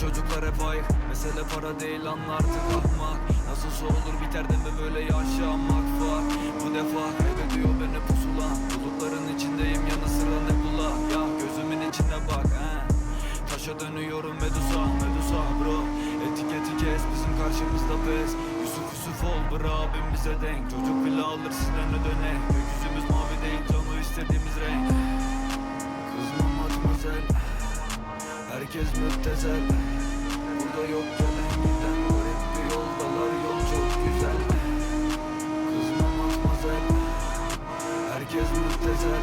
çocuklar hep ayık. Mesele para değil lan artık ahmak. Nasılsa olur biter deme böyle yaşamak var. Bu defa kaybediyor beni pusula. Bulutların içindeyim yanı sıra ne bula Ya gözümün içine bak he. Taşa dönüyorum Medusa, Medusa bro. Etiketi kes bizim karşımızda pes. Yusuf Yusuf ol bra abim bize denk. Çocuk bile alır sizden ödene. Gökyüzümüz mavi değil canı istediğimiz renk Herkes müptezel. Burada yok gelen giden Garip bir yoldalar. Yol çok güzel. Kızma matmazel Herkes müptezel.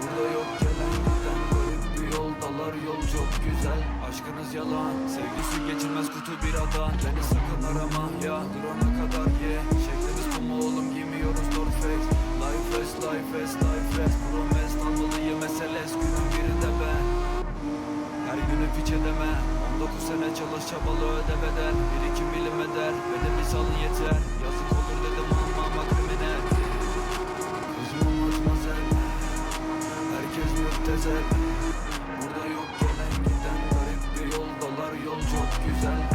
Burada yok gelen giden Garip bir yoldalar. Yol çok güzel. Aşkınız yalan. Sevgisi geçilmez kutu bir adam. Beni sakın arama ya Durana kadar ye. Şeklimiz kuma oğlum? Giymiyoruz North Face. Life fast, life fast, life sene çalış çabalı öde bedel. Bir iki milim eder Beni bir salın yeter. Yazık olur dedim ama ama kriminal Kızma matmazel Herkes müptezel. Burada yok gelen giden Garip bir yoldalar yol çok güzel